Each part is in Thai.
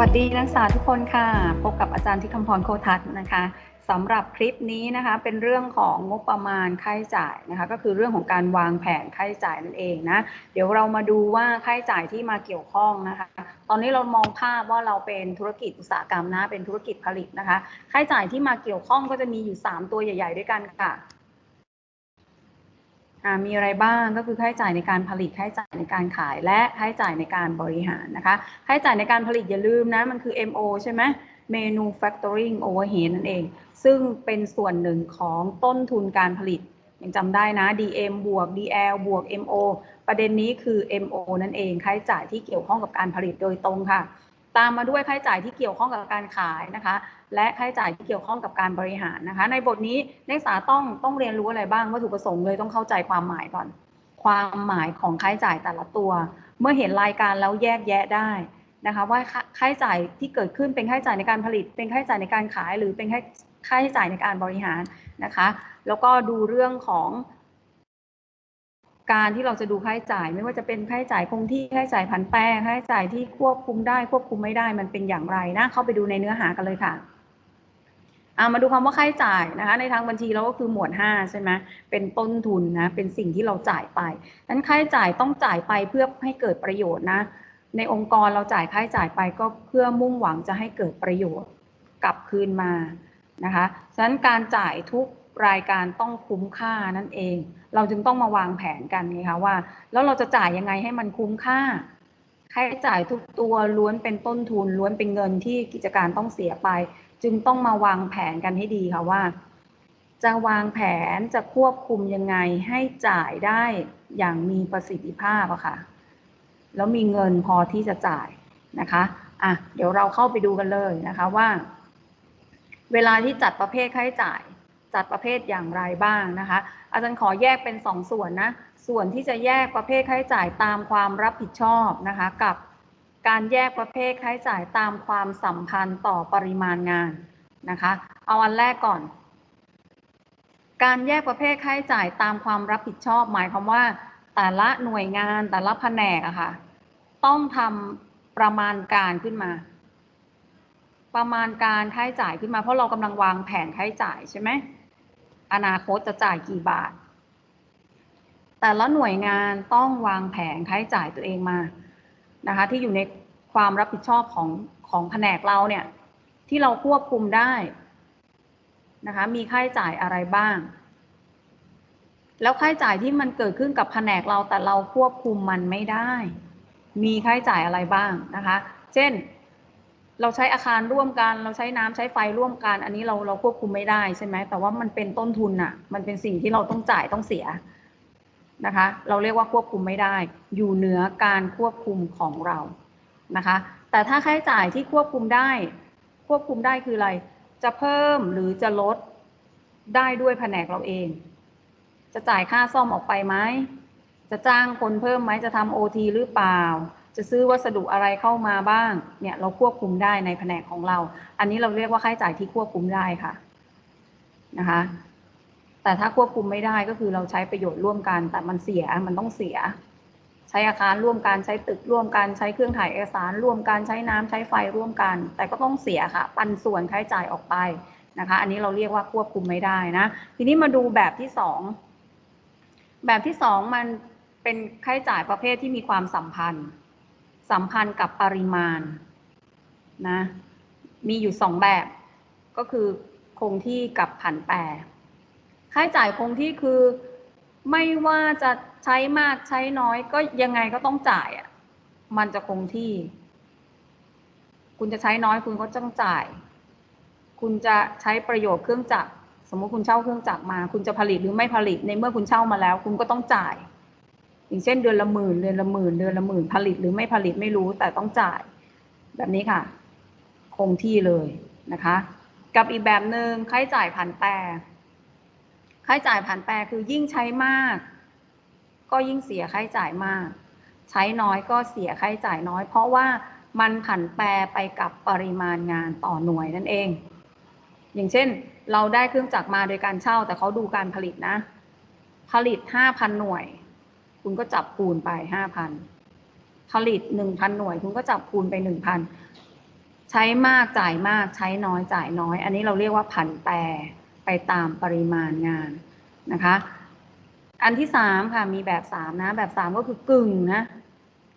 วัสดีนักศึกษาทุกคนค่ะ พบกับอาจารย์ที่คำพรโคทัศน์นะคะสำหรับคลิปนี้นะคะเป็นเรื่องของงบประมาณค่าใช้จ่ายนะคะก็คือเรื่องของการวางแผนค่าใช้จ่ายนั่นเองนะเดี๋ยวเรามาดูว่าค่าใช้จ่ายที่มาเกี่ยวข้องนะคะตอนนี้เรามองภาพว่าเราเป็นธุรกิจอุตสาหกรรมนะเป็นธุรกิจผลิตนะคะค่าใช้จ่ายที่มาเกี่ยวข้องก็จะมีอยู่ 3 ตัวใหญ่ ๆ ด้วยกันค่ะ มีอะไรบ้างก็คือค่าใช้จ่ายในการผลิตค่าใช้จ่ายในการขาย และค่าใช้จ่ายในการบริหารนะคะค่าใช้จ่ายในการผลิตอย่าลืมนะ มันคือ MO ใช่ไหม Manufacturing Overhead นั่นเอง ซึ่งเป็นส่วนหนึ่งของต้นทุนการผลิตยังจำได้นะ DM บวก DL บวก MO ประเด็นนี้คือ MO นั่นเองค่าใช้จ่ายที่เกี่ยวข้องกับการผลิตโดยตรงค่ะ ตามมาด้วยค่าใช้จ่ายที่เกี่ยวข้องกับการขายนะคะ และค่าใช้จ่ายที่เกี่ยวข้องกับการบริหารนะคะ ในบทนี้นักศึกษาต้องต้องเรียนรู้อะไรบ้างวัตถุประสงค์เลยต้องเข้าใจความหมายก่อน ความหมายของค่าใช้จ่ายแต่ละตัว เมื่อเห็นรายการแล้วแยกแยะได้นะคะ ว่าค่าค่าใช้จ่ายที่เกิดขึ้นเป็นค่าใช้จ่ายในการผลิต เป็นค่าใช้จ่ายในการขาย หรือเป็นค่าค่าใช้จ่ายในการบริหารนะคะ แล้วก็ดูเรื่องของ การที่เราจะดูค่าใช้จ่าย ไม่ว่าจะเป็นค่าใช้จ่ายคงที่ค่าใช้จ่ายผันแปรค่าใช้จ่ายที่ควบคุมได้ควบคุมไม่ได้มันเป็นอย่างไรนะเข้าไปดูในเนื้อหากันเลยค่ะมาดูคำว่าค่าใช้จ่ายนะคะ ในทางบัญชีเราก็คือหมวด 5 ใช่ไหมเป็นต้นทุนนะเป็นสิ่งที่เราจ่ายไปนั้นค่าใช้จ่ายต้องจ่ายไปเพื่อให้เกิดประโยชน์นะในองค์กรเราจ่ายค่าใช้จ่ายไปก็เพื่อมุ่งหวังจะให้เกิดประโยชน์กลับคืนมานะคะฉะนั้นการจ่ายทุกรายการต้องคุ้มค่านั่นเอง เราจึงต้องมาวางแผนกันไงคะว่า แล้วเราจะจ่ายยังไงให้มันคุ้มค่าค่าใช้จ่ายทุกตัวล้วนเป็นต้นทุนล้วนเป็นเงินที่กิจการต้องเสียไป จึงต้องมาวางแผนกันให้ดีค่ะว่า จะวางแผนจะควบคุมยังไงให้จ่ายได้อย่างมีประสิทธิภาพอะค่ะ แล้วมีเงินพอที่จะจ่ายนะคะอะเดี๋ยวเราเข้าไปดูกันเลยนะคะว่า เวลาที่จัดประเภทค่าใช้จ่าย จัดประเภทอย่างไรบ้างนะคะ อาจารย์ขอแยกเป็นสองส่วนนะ ส่วนที่จะแยกประเภทค่าใช้จ่ายตามความรับผิดชอบนะคะ กับการแยกประเภทค่าใช้จ่ายตามความสัมพันธ์ต่อปริมาณงานนะคะ เอาอันแรกก่อน การแยกประเภทค่าใช้จ่ายตามความรับผิดชอบ หมายความว่า แต่ละหน่วยงานแต่ละแผนกอะค่ะต้องทำประมาณการขึ้นมา ประมาณการค่าใช้จ่ายขึ้นมาเพราะเรากำลังวางแผนค่าใช้จ่ายใช่ไหม อนาคตจะจ่ายกี่บาท แต่ละหน่วยงานต้องวางแผนค่าใช้จ่ายตัวเองมานะคะ ที่อยู่ในความรับผิดชอบของของแผนกเราเนี่ย ที่เราควบคุมได้นะคะ มีค่าใช้จ่ายอะไรบ้าง แล้วค่าใช้จ่ายที่มันเกิดขึ้นกับแผนกเราแต่เราควบคุมมันไม่ได้ มีค่าใช้จ่ายอะไรบ้างนะคะ เช่น เราใช้อาคารร่วมกัน เราใช้น้ำใช้ไฟร่วมกัน อันนี้เราเราควบคุมไม่ได้ใช่ไหมแต่ว่ามันเป็นต้นทุนอะมันเป็นสิ่งที่เราต้องจ่ายต้องเสียนะคะ เราเรียกว่าควบคุมไม่ได้ อยู่เหนือการควบคุมของเรานะคะ แต่ถ้าค่าใช้จ่ายที่ควบคุมได้ ควบคุมได้คืออะไร จะเพิ่มหรือจะลดได้ด้วยแผนกเราเอง จะจ่ายค่าซ่อมออกไปไหมจะจ้างคนเพิ่มไหมจะทำโอทีหรือเปล่า จะซื้อวัสดุอะไรเข้ามาบ้าง เนี่ยเราควบคุมได้ในแผนกของเรา อันนี้เราเรียกว่าค่าใช้จ่ายที่ควบคุมได้ค่ะนะคะ แต่ถ้าควบคุมไม่ได้ก็คือเราใช้ประโยชน์ร่วมกัน แต่มันเสียมันต้องเสีย ใช้อาคารร่วมกันใช้ตึกร่วมกันใช้เครื่องถ่ายเอกสาร ร่วมกันใช้น้ำใช้ไฟร่วมกัน แต่ก็ต้องเสียค่ะ ปันส่วนค่าใช้จ่ายออกไปนะคะ อันนี้เราเรียกว่าควบคุมไม่ได้นะ ทีนี้มาดูแบบที่สองแบบที่สองมันเป็นค่าใช้จ่ายประเภทที่มีความสัมพันธ์ สัมพันธ์กับปริมาณนะมีอยู่สองแบบ ก็คือคงที่กับผันแปรค่าใช้จ่ายคงที่คือไม่ว่าจะใช้มากใช้น้อยก็ยังไงก็ต้องจ่ายอะมันจะคงที่ คุณจะใช้น้อยคุณก็ต้องจ่าย คุณจะใช้ประโยชน์เครื่องจักรสมมติคุณเช่าเครื่องจักรมา คุณจะผลิตหรือไม่ผลิตในเมื่อคุณเช่ามาแล้ว คุณก็ต้องจ่าย อย่างเช่นเดือนละหมื่นเดือนละหมื่นเดือนละหมื่นผลิตหรือไม่ผลิตไม่รู้แต่ต้องจ่าย แบบนี้ค่ะ คงที่เลยนะคะ กับอีกแบบหนึ่งค่าใช้จ่ายผันแปรค่าใช้จ่ายผันแปรคือยิ่งใช้มาก ก็ยิ่งเสียค่าใช้จ่ายมาก ใช้น้อยก็เสียค่าใช้จ่ายน้อย เพราะว่ามันผันแปรไปกับปริมาณงานต่อหน่วยนั่นเอง อย่างเช่น เราได้เครื่องจักรมาโดยการเช่า แต่เขาดูการผลิตนะ ผลิตห้าพันหน่วย คุณก็จับคูณไปห้าพันผลิตหนึ่งพันหน่วย คุณก็จับคูณไปหนึ่งพันใช้มากจ่ายมากใช้น้อยจ่ายน้อย อันนี้เราเรียกว่าผันแปรไปตามปริมาณงานนะคะ อันที่สามค่ะมีแบบสามนะ แบบสามก็คือกึ่งนะ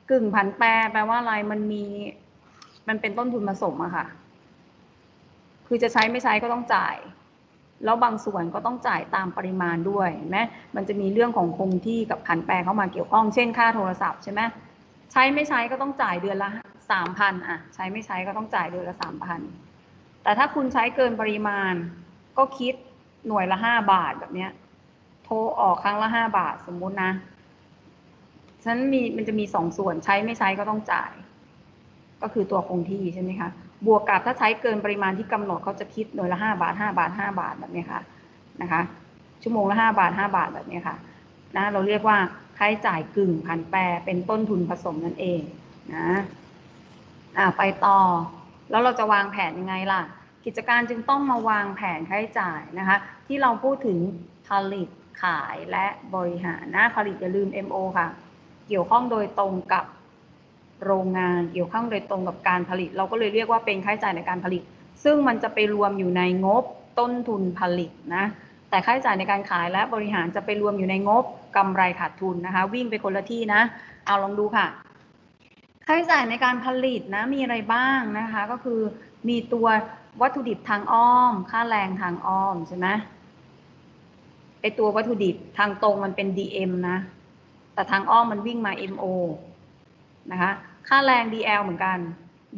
กึ่งผันแปรแปลว่าอะไรมันมี มันเป็นต้นทุนผสมอะค่ะ คือจะใช้ไม่ใช้ก็ต้องจ่าย แล้วบางส่วนก็ต้องจ่ายตามปริมาณด้วยเห็นไหมมันจะมีเรื่องของคงที่กับผันแปรเข้ามาเกี่ยวข้อง เช่นค่าโทรศัพท์ใช่ไหมใช้ไม่ใช้ก็ต้องจ่ายเดือนละสามพันอะ ใช้ไม่ใช้ก็ต้องจ่ายเดือนละสามพันแต่ถ้าคุณใช้เกินปริมาณ ก็คิดหน่วยละห้าบาทแบบเนี้ย โทรออกครั้งละห้าบาทสมมุตินะฉะนั้นมีมันจะมีสองส่วนใช้ไม่ใช้ก็ต้องจ่าย ก็คือตัวคงที่ใช่ไหมคะ บวกกับถ้าใช้เกินปริมาณที่กำหนดเขาจะคิดหน่วยละห้าบาทห้าบาทห้าบาทแบบนี้ค่ะนะคะ ชั่วโมงละห้าบาทห้าบาทแบบนี้ค่ะนะเราเรียกว่าค่าใช้จ่ายกึ่งผันแปรเป็นต้นทุนผสมนั่นเองนะอ่าไปต่อ แล้วเราจะวางแผนยังไงล่ะ กิจการจึงต้องมาวางแผนค่าใช้จ่ายนะคะ ที่เราพูดถึงผลิตขายและบริหารนะผลิตอย่าลืม MO ค่ะ เกี่ยวข้องโดยตรงกับ โรงงานเกี่ยวข้องโดยตรงกับการผลิต เราก็เลยเรียกว่าเป็นค่าใช้จ่ายในการผลิต ซึ่งมันจะไปรวมอยู่ในงบต้นทุนผลิตนะแต่ค่าใช้จ่ายในการขายและบริหารจะไปรวมอยู่ในงบกำไรขาดทุนนะคะ วิ่งไปคนละที่นะ เอาลองดูค่ะ ค่าใช้จ่ายในการผลิตนะมีอะไรบ้างนะคะ ก็คือมีตัววัตถุดิบทางอ้อม ค่าแรงทางอ้อมใช่ไหมไอตัววัตถุดิบทางตรงมันเป็น DM นะ แต่ทางอ้อมมันวิ่งมา MO นะคะ ค่าแรง DL เหมือนกัน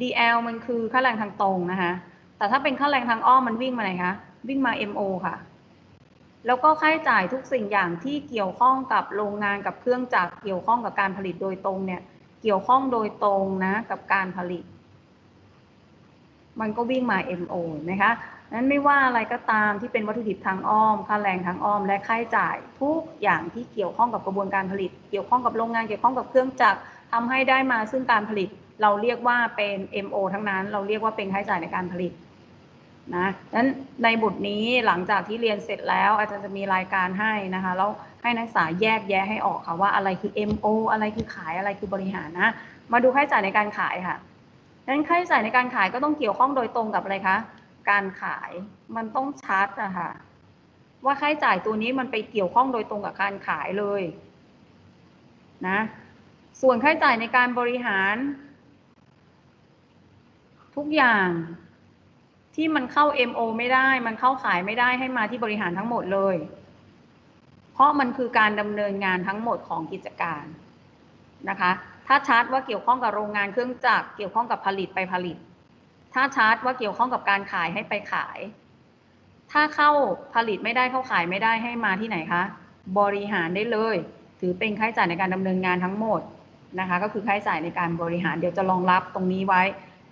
DL มันคือค่าแรงทางตรงนะคะ แต่ถ้าเป็นค่าแรงทางอ้อมมันวิ่งมาไหนคะ วิ่งมา MO ค่ะ แล้วก็ค่าใช้จ่ายทุกสิ่งอย่างที่เกี่ยวข้องกับโรงงานกับเครื่องจักรเกี่ยวข้องกับการผลิตโดยตรงเนี่ย เกี่ยวข้องโดยตรงนะกับการผลิต มันก็วิ่งมา MO นะคะนั้นไม่ว่าอะไรก็ตามที่เป็นวัตถุดิบทางอ้อม ค่าแรงทางอ้อม และค่าใช้จ่าย ทุกอย่างที่เกี่ยวข้องกับกระบวนการผลิต เกี่ยวข้องกับโรงงาน เกี่ยวข้องกับเครื่องจักร ทำให้ได้มาซึ่งการผลิต เราเรียกว่าเป็น MO ทั้งนั้น เราเรียกว่าเป็นค่าใช้จ่ายในการผลิตนะนั้นในบทนี้หลังจากที่เรียนเสร็จแล้ว อาจารย์จะมีรายการให้นะคะแล้วให้นักศึกษาแยกแยะให้ออกค่ะว่าอะไรคือ MO อะไรคือขายอะไรคือบริหารนะ มาดูค่าใช้จ่ายในการขายค่ะนั้นค่าใช้จ่ายในการขายก็ต้องเกี่ยวข้องโดยตรงกับอะไรคะการขายมันต้องชัดอะค่ะว่าค่าใช้จ่ายตัวนี้มันไปเกี่ยวข้องโดยตรงกับการขายเลยนะ ส่วนค่าใช้จ่ายในการบริหาร ทุกอย่างที่มันเข้า MO ไม่ได้ มันเข้าขายไม่ได้ให้มาที่บริหารทั้งหมดเลย เพราะมันคือการดำเนินงานทั้งหมดของกิจการนะคะ ถ้าชัดว่าเกี่ยวข้องกับโรงงานเครื่องจักร เกี่ยวข้องกับผลิตไปผลิต ถ้าชาร์จว่าเกี่ยวข้องกับการขายให้ไปขาย ถ้าเข้าผลิตไม่ได้เข้าขายไม่ได้ให้มาที่ไหนคะ บริหารได้เลย ถือเป็นค่าใช้จ่ายในการดำเนินงานทั้งหมด นะคะ ก็คือค่าใช้จ่ายในการบริหารเดี๋ยวจะรองรับตรงนี้ไว้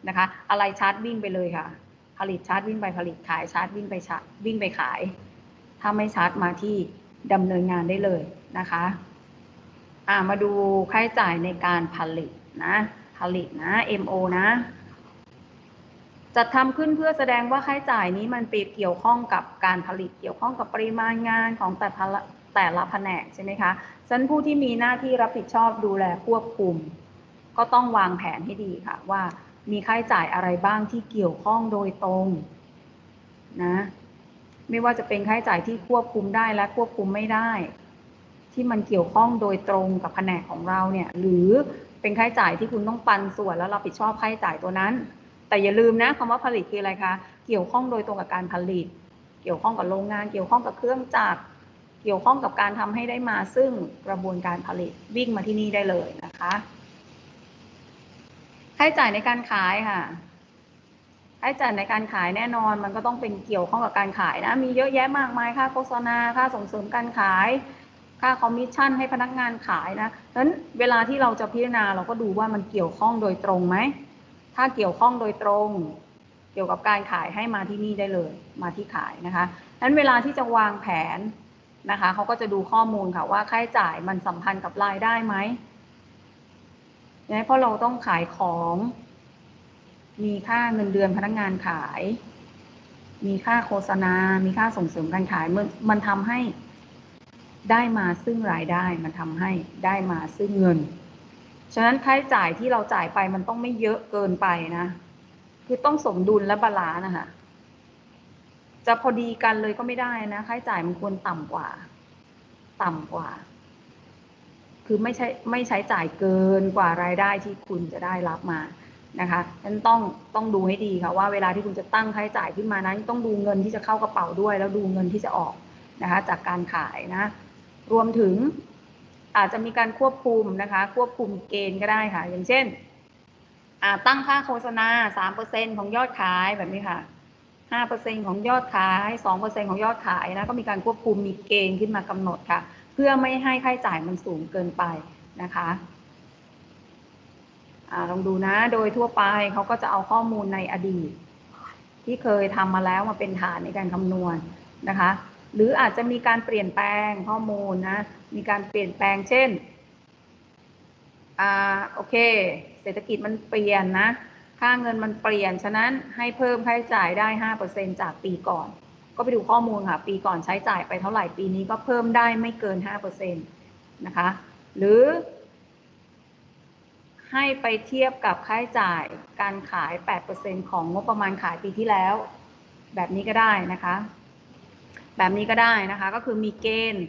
นะคะ อะไรชาร์จวิ่งไปเลยค่ะ ผลิตชาร์จวิ่งไปผลิตขายชาร์จวิ่งไปชาร์จวิ่งไปขาย ถ้าไม่ชาร์จมาที่ดำเนินงานได้เลยนะคะอ่ามาดูค่าใช้จ่ายในการผลิตนะผลิตนะ MO นะจัดทำขึ้นเพื่อแสดงว่าค่าใช้จ่ายนี้มันไปเกี่ยวข้องกับการผลิตเกี่ยวข้องกับปริมาณงานของแต่ละ แต่ละแผนกใช่ไหมคะฉะนั้นผู้ที่มีหน้าที่รับผิดชอบดูแลควบคุม ก็ต้องวางแผนให้ดีค่ะว่ามีค่าใช้จ่ายอะไรบ้างที่เกี่ยวข้องโดยตรงนะไม่ว่าจะเป็นค่าใช้จ่ายที่ควบคุมได้และควบคุมไม่ได้ ที่มันเกี่ยวข้องโดยตรงกับแผนกของเราเนี่ยหรือเป็นค่าใช้จ่ายที่คุณต้องปันส่วนแล้วรับผิดชอบค่าใช้จ่ายตัวนั้น แต่อย่าลืมนะคำว่าผลิตคืออะไรคะเกี่ยวข้องโดยตรงกับการผลิต เกี่ยวข้องกับโรงงาน เกี่ยวข้องกับเครื่องจักร เกี่ยวข้องกับการทำให้ได้มาซึ่งกระบวนการผลิตวิ่งมาที่นี่ได้เลยนะคะค่าใช้จ่ายในการขายค่ะค่าใช้จ่ายในการขายแน่นอน มันก็ต้องเป็นเกี่ยวข้องกับการขายนะ มีเยอะแยะมากมายค่าโฆษณาค่าส่งเสริมการขาย ค่าคอมมิชชั่นให้พนักงานขายนะดังนั้นเวลาที่เราจะพิจารณาเราก็ดูว่ามันเกี่ยวข้องโดยตรงไหมถ้าเกี่ยวข้องโดยตรง เกี่ยวกับการขายให้มาที่นี่ได้เลย มาที่ขายนะคะนั้นเวลาที่จะวางแผน นะคะเขาก็จะดูข้อมูลค่ะว่าค่าใช้จ่ายมันสัมพันธ์กับรายได้ไหมเนี่ยเพราะเราต้องขายของ มีค่าเงินเดือนพนักงานขาย มีค่าโฆษณา มีค่าส่งเสริมการขาย มันมันทำให้ได้มาซึ่งรายได้ มันทำให้ได้มาซึ่งเงิน ฉะนั้นค่าใช้จ่ายที่เราจ่ายไปมันต้องไม่เยอะเกินไปนะ คือต้องสมดุลและบาลานะคะ จะพอดีกันเลยก็ไม่ได้นะค่าใช้จ่ายมันควรต่ำกว่า ต่ำกว่า คือไม่ใช่ไม่ใช้จ่ายเกินกว่ารายได้ที่คุณจะได้รับมานะคะนั้นต้องต้องดูให้ดีค่ะว่าเวลาที่คุณจะตั้งค่าใช้จ่ายขึ้นมานั้น ต้องดูเงินที่จะเข้ากระเป๋าด้วย แล้วดูเงินที่จะออกนะคะจากการขายนะ รวมถึงอาจจะมีการควบคุมนะคะ ควบคุมเกณฑ์ก็ได้ค่ะ อย่างเช่นตั้งค่าโฆษณาสามเปอร์เซ็นของยอดขายแบบนี้ค่ะ ห้าเปอร์เซ็นของยอดขายสองเปอร์เซ็นของยอดขายนะก็มีการควบคุมมีเกณฑ์ขึ้นมากำหนดค่ะ เพื่อไม่ให้ค่าใช้จ่ายมันสูงเกินไปนะคะอลองดูนะโดยทั่วไปเขาก็จะเอาข้อมูลในอดีต ที่เคยทำมาแล้วมาเป็นฐานในการคำนวณนะคะ หรืออาจจะมีการเปลี่ยนแปลงข้อมูลนะมีการเปลี่ยนแปลงเช่นอ่าโอเค เศรษฐกิจมันเปลี่ยนนะ ค่าเงินมันเปลี่ยน ฉะนั้นให้เพิ่มค่าใช้จ่ายได้ห้าเปอร์เซ็นจากปีก่อน ก็ไปดูข้อมูลค่ะ ปีก่อนใช้จ่ายไปเท่าไหร่ ปีนี้ก็เพิ่มได้ไม่เกินห้าเปอร์เซ็นตนะคะ หรือ ให้ไปเทียบกับค่าใช้จ่ายการขาย 8%ของงบประมาณขายปีที่แล้ว แบบนี้ก็ได้นะคะ แบบนี้ก็ได้นะคะ ก็คือมีเกณฑ์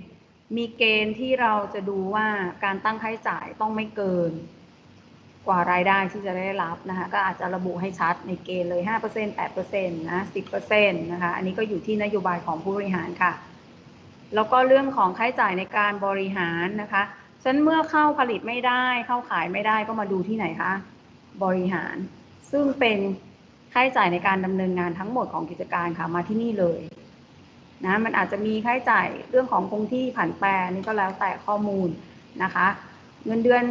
มีเกณฑ์ที่เราจะดูว่าการตั้งค่าใช้จ่ายต้องไม่เกิน กว่ารายได้ที่จะได้รับนะคะก็อาจจะระบุให้ชัดในเกณฑ์เลย 5% 8%นะ10%นะคะอันนี้ก็อยู่ที่นโยบายของผู้บริหารค่ะ แล้วก็เรื่องของค่าใช้จ่ายในการบริหารนะคะฉันเมื่อเข้าผลิตไม่ได้เข้าขายไม่ได้ก็มาดูที่ไหนคะบริหาร ซึ่งเป็นค่าใช้จ่ายในการดำเนินงานทั้งหมดของกิจการค่ะมาที่นี่เลยนะมันอาจจะมีค่าใช้จ่ายเรื่องของคงที่ผันแปรนี่ก็แล้วแต่ข้อมูลนะคะ เงินเดือน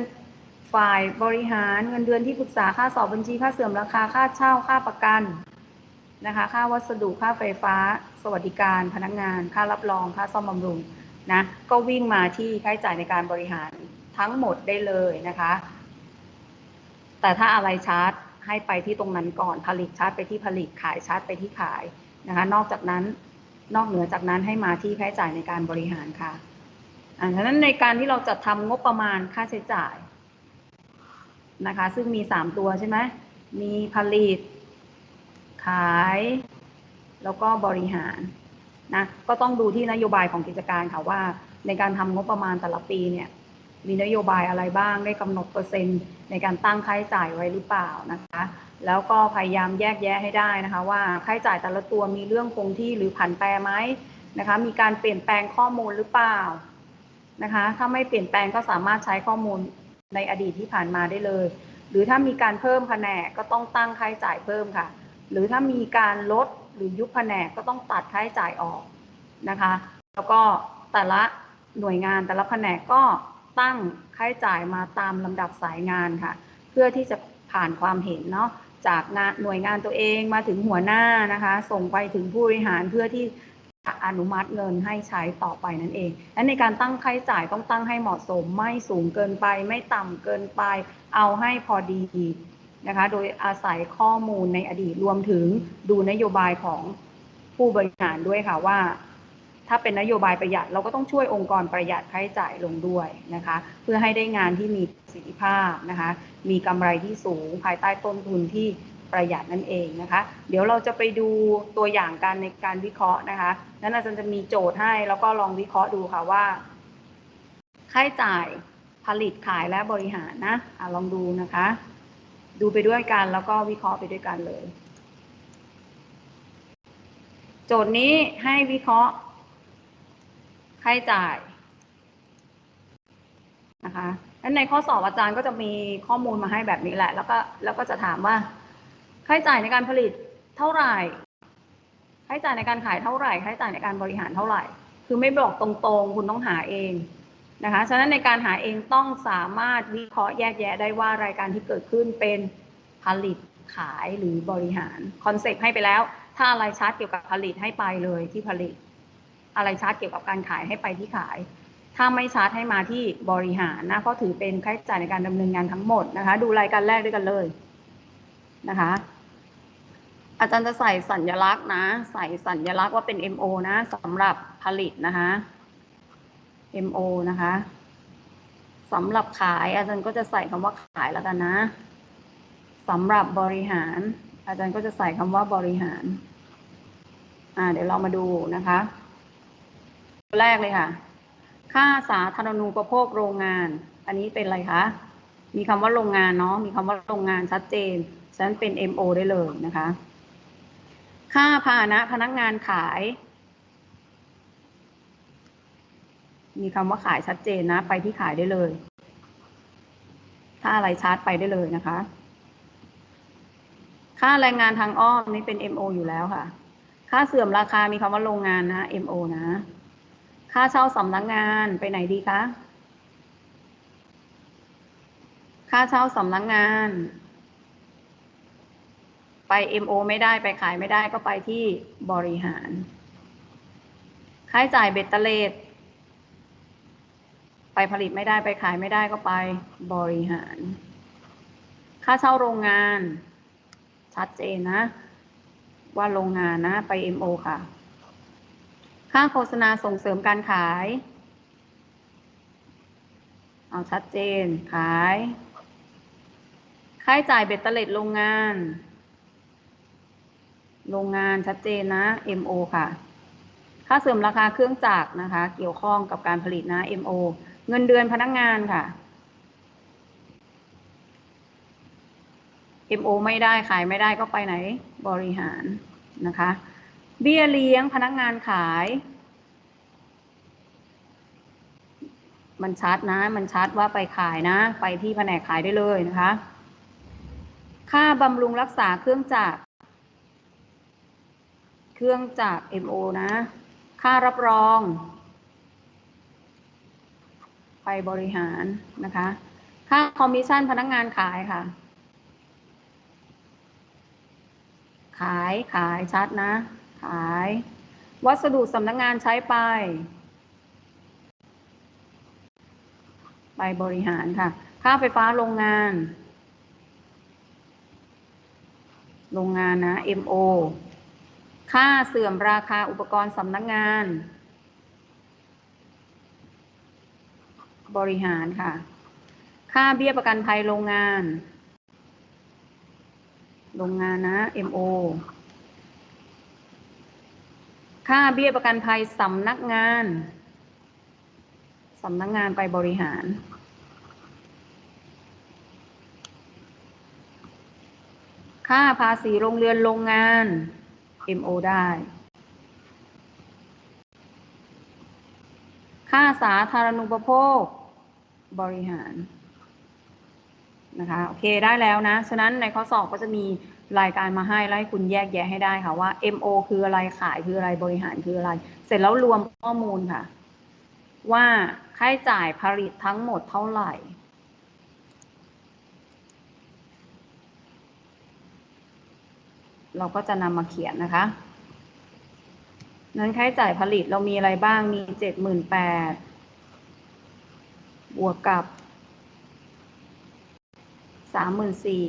ฝ่ายบริหารเงินเดือนที่ปรึกษาค่าสอบบัญชีค่าเสื่อมราคาค่าเช่าค่าประกันนะคะค่าวัสดุค่าไฟฟ้า สวัสดิการ พนักงาน ค่ารับรองค่าซ่อมบำรุงนะก็วิ่งมาที่ค่าใช้จ่ายในการบริหารทั้งหมดได้เลยนะคะ แต่ถ้าอะไรชาร์จให้ไปที่ตรงนั้นก่อนผลิตชาร์จไปที่ผลิตขายชาร์จไปที่ขายนะคะ นอกจากนั้นนอกเหนือจากนั้นให้มาที่ค่าใช้จ่ายในการบริหารค่ะอ่าฉะนั้นในการที่เราจะทำงบประมาณค่าใช้จ่าย นะคะ ซึ่งมีสามตัวใช่ไหมมีผลิต ขาย แล้วก็บริหารนะก็ต้องดูที่นโยบายของกิจการค่ะว่า ในการทำงบประมาณแต่ละปีเนี่ยมีนโยบายอะไรบ้างได้กำหนดเปอร์เซ็นต์ในการตั้งค่าใช้จ่ายไว้หรือเปล่านะคะ แล้วก็พยายามแยกแยะให้ได้นะคะ ว่าค่าใช้จ่ายแต่ละตัวมีเรื่องคงที่หรือผันแปรไหมนะคะ มีการเปลี่ยนแปลงข้อมูลหรือเปล่านะคะ ถ้าไม่เปลี่ยนแปลงก็สามารถใช้ข้อมูล ในอดีตที่ผ่านมาได้เลย หรือถ้ามีการเพิ่มแผนกก็ต้องตั้งค่าใช้จ่ายเพิ่มค่ะ หรือถ้ามีการลดหรือยุบแผนกก็ต้องตัดค่าใช้จ่ายออกนะคะ แล้วก็แต่ละหน่วยงานแต่ละแผนกก็ตั้งค่าใช้จ่ายมาตามลำดับสายงานค่ะ เพื่อที่จะผ่านความเห็นเนาะจากงานหน่วยงานตัวเองมาถึงหัวหน้านะคะ ส่งไปถึงผู้บริหารเพื่อที่ อนุมัติเงินให้ใช้ต่อไปนั่นเอง และในการตั้งค่าใช้จ่ายต้องตั้งให้เหมาะสม ไม่สูงเกินไป ไม่ต่ำเกินไป เอาให้พอดีนะคะ โดยอาศัยข้อมูลในอดีตรวมถึงดูนโยบายของผู้บริหารด้วยค่ะว่า ถ้าเป็นนโยบายประหยัดเราก็ต้องช่วยองค์กรประหยัดค่าใช้จ่ายลงด้วยนะคะ เพื่อให้ได้งานที่มีประสิทธิภาพนะคะ มีกำไรที่สูงภายใต้ต้นทุนที่ ประหยัดนั่นเองนะคะ เดี๋ยวเราจะไปดูตัวอย่างการในการวิเคราะห์นะคะ นั้นอาจารย์จะมีโจทย์ให้แล้วก็ลองวิเคราะห์ดูค่ะว่า ค่าใช้จ่ายผลิตขายและบริหารนะอะลองดูนะคะ ดูไปด้วยกันแล้วก็วิเคราะห์ไปด้วยกันเลย โจทย์นี้ให้วิเคราะห์ ค่าใช้จ่ายนะคะแล้วในข้อสอบอาจารย์ก็จะมีข้อมูลมาให้แบบนี้แหละ แล้วก็แล้วก็จะถามว่า ค่าใช้จ่ายในการผลิตเท่าไหร่ค่าใช้จ่ายในการขายเท่าไหร่ค่าใช้จ่ายในการบริหารเท่าไหร่ คือไม่บอกตรงๆ คุณต้องหาเองนะคะฉะนั้นในการหาเองต้องสามารถวิเคราะห์แยกแยะได้ว่ารายการที่เกิดขึ้นเป็นผลิตขายหรือบริหารคอนเซปต์ให้ไปแล้ว ถ้าอะไรชัดเกี่ยวกับผลิตให้ไปเลยที่ผลิต อะไรชาร์จเกี่ยวกับการขายให้ไปที่ขาย ถ้าไม่ชาร์จให้มาที่บริหารนะเพราะถือเป็นค่าใช้จ่ายในการดำเนินงานทั้งหมดนะคะ ดูรายการแรกด้วยกันเลยนะคะ อาจารย์จะใส่สัญลักษณ์นะ ใส่สัญลักษณ์ว่าเป็น MO นะสำหรับผลิตนะคะ MO นะคะสำหรับขายอาจารย์ก็จะใส่คำว่าขายแล้วกันนะสำหรับบริหาร อาจารย์ก็จะใส่คำว่าบริหาร อ่า เดี๋ยวเรามาดูนะคะ แรกเลยค่ะ ค่าสาธารณูปโภคโรงงาน อันนี้เป็นอะไรคะ มีคำว่าโรงงานเนาะ มีคำว่าโรงงานชัดเจนฉะนั้นเป็น MO ได้เลยนะคะ ค่าพาหนะพนักงานขาย มีคำว่าขายชัดเจนนะ ไปที่ขายได้เลย ถ้าอะไรชาร์จไปได้เลยนะคะ ค่าแรงงานทางอ้อมนี่เป็น MO อยู่แล้วค่ะ ค่าเสื่อมราคามีคำว่าโรงงานนะ MO นะ ค่าเช่าสำนักงงานไปไหนดีคะ ค่าเช่าสำนักงงาน ไป MO ไม่ได้ไปขายไม่ได้ก็ไปที่บริหาร ค่าใช้จ่ายเบ็ดเตล็ดไปผลิตไม่ได้ไปขายไม่ได้ก็ไปบริหาร ค่าเช่าโรงงาน ชัดเจนนะ ว่าโรงงานนะไป MO ค่ะ ค่าโฆษณาส่งเสริมการขาย เอาชัดเจนขาย ค่าใช้จ่ายเบ็ดเตล็ดโรงงาน โรงงานชัดเจนนะ MO ค่ะ ค่าเสริมราคาเครื่องจักรนะคะ เกี่ยวข้องกับการผลิตนะ MO เงินเดือนพนักงงานค่ะ MO ไม่ได้ขายไม่ได้ก็ไปไหนบริหารนะคะ เบี้ยเลี้ยงพนักงานขาย มันชัดนะ มันชัดว่าไปขายนะ ไปที่แผนกขายได้เลยนะคะ ค่าบำรุงรักษาเครื่องจักร เครื่องจัก MO นะ ค่ารับรอง ไปบริหารนะคะ ค่าคอมมิชชั่นพนักงานขายค่ะ ขายขายชัดนะ ขาย วัสดุสำนักงงานใช้ไป ไปบริหารค่ะ ค่าไฟฟ้าโรงงาน โรงงานนะ MO ค่าเสื่อมราคาอุปกรณ์สำนักงงาน บริหารค่ะ ค่าเบี้ยประกันภัยโรงงาน โรงงานนะ MO ค่าเบี้ยประกันภัยสำนักงานสำนักงานไปบริหาร ค่าภาษีโรงเรือนโรงงาน MO ได้ ค่าสาธารณูปโภค บริหาร นะคะ โอเค ได้แล้วนะ ฉะนั้นในข้อสอบก็จะมีรายการมาให้แล้วให้คุณแยกแยะให้ได้ค่ะว่า MO คืออะไรขายคืออะไรบริหารคืออะไร เสร็จแล้วรวมข้อมูลค่ะ ว่าค่าใช้จ่ายผลิตทั้งหมดเท่าไหร่ เราก็จะนำมาเขียนนะคะ นั้นค่าใช้จ่ายผลิตเรามีอะไรบ้างมีเจ็ดหมื่นแปดบวกกับสามหมื่นสี่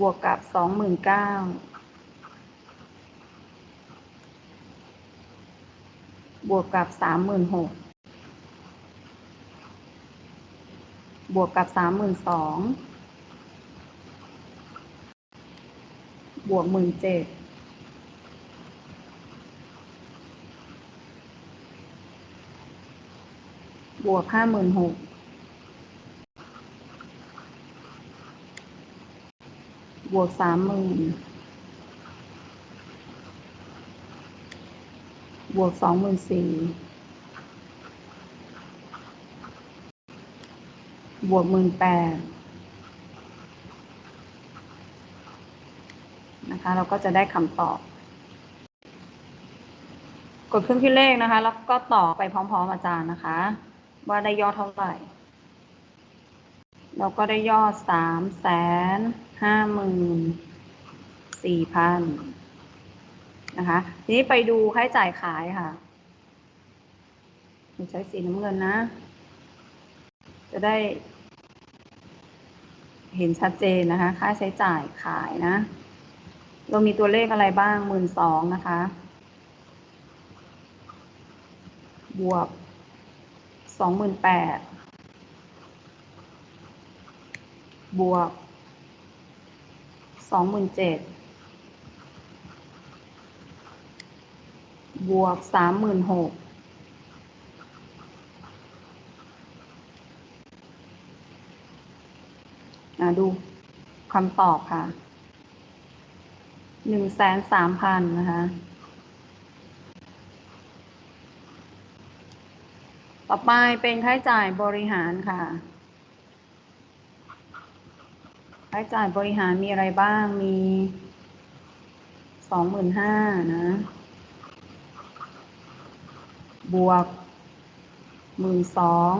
บวกกับสองหมื่นเก้าบวกกับสามหมื่นหกบวกกับสามหมื่นสอง บวกหมื่นเจ็ดบวกห้าหมื่นหกบวกสามหมื่นบวกสองหมื่นสี่บวกหมื่นแปด นะคะ เราก็จะได้คำตอบ กดเครื่องคิดเลขนะคะ แล้วก็ต่อไปพร้อมๆอาจารย์นะคะ ว่าได้ยอดเท่าไหร่ เราก็ได้ยอดสามแสนห้าหมื่นสี่พันนะคะ ทีนี้ไปดูค่าใช้จ่ายขายค่ะใช้สีน้ำเงินนะ จะได้เห็นชัดเจนนะคะ ค่าใช้จ่ายขายนะ เรามีตัวเลขอะไรบ้างหมื่นสองนะคะ บวกสองหมื่นแปดบวกสองหมื่นเจ็ดบวกสามหมื่นหกดูคำตอบค่ะ หนึ่งแสนสามพันนะคะ ต่อไปเป็นค่าใช้จ่ายบริหารค่ะ ค่าใช้จ่ายบริหารมีอะไรบ้าง มีสองหมื่นห้านะ บวกหมื่นสอง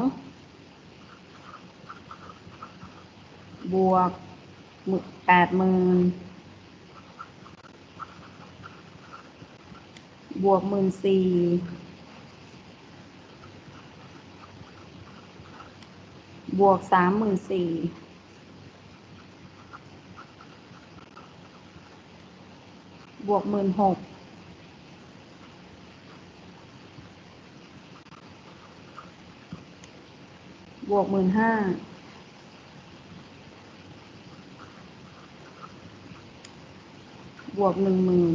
บวกแปดหมื่น บวกหมื่นสี่บวกสามหมื่นสี่บวกหมื่นหกบวกหมื่นห้าบวกหนึ่งหมื่น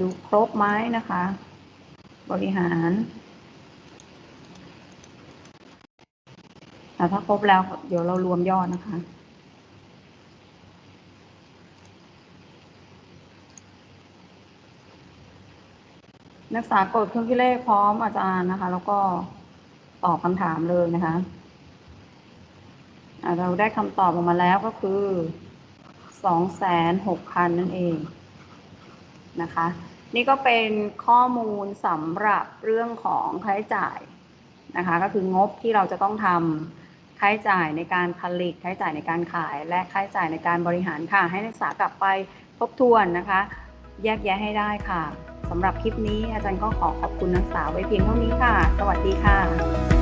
ดูครบไหมนะคะ บริหารแต่ถ้าครบแล้วเดี๋ยวเรารวมยอดนะคะ นักศึกษากดเครื่องคิดเลขพร้อมอาจารย์นะคะ แล้วก็ตอบคำถามเลยนะคะะเราได้คำตอบออกมาแล้วก็คือสองแสนหกพันนั่นเอง นะคะ นี่ก็เป็นข้อมูลสำหรับเรื่องของค่าใช้จ่ายนะคะ ก็คืองบที่เราจะต้องทำค่าใช้จ่ายในการผลิตค่าใช้จ่ายในการขาย และค่าใช้จ่ายในการบริหารค่ะ ให้นักศึกษากลับไปทบทวนนะคะ แยกแยะให้ได้ค่ะสำหรับคลิปนี้อาจารย์ก็ขอขอบคุณนักศึกษาไว้เพียงเท่านี้ค่ะ สวัสดีค่ะ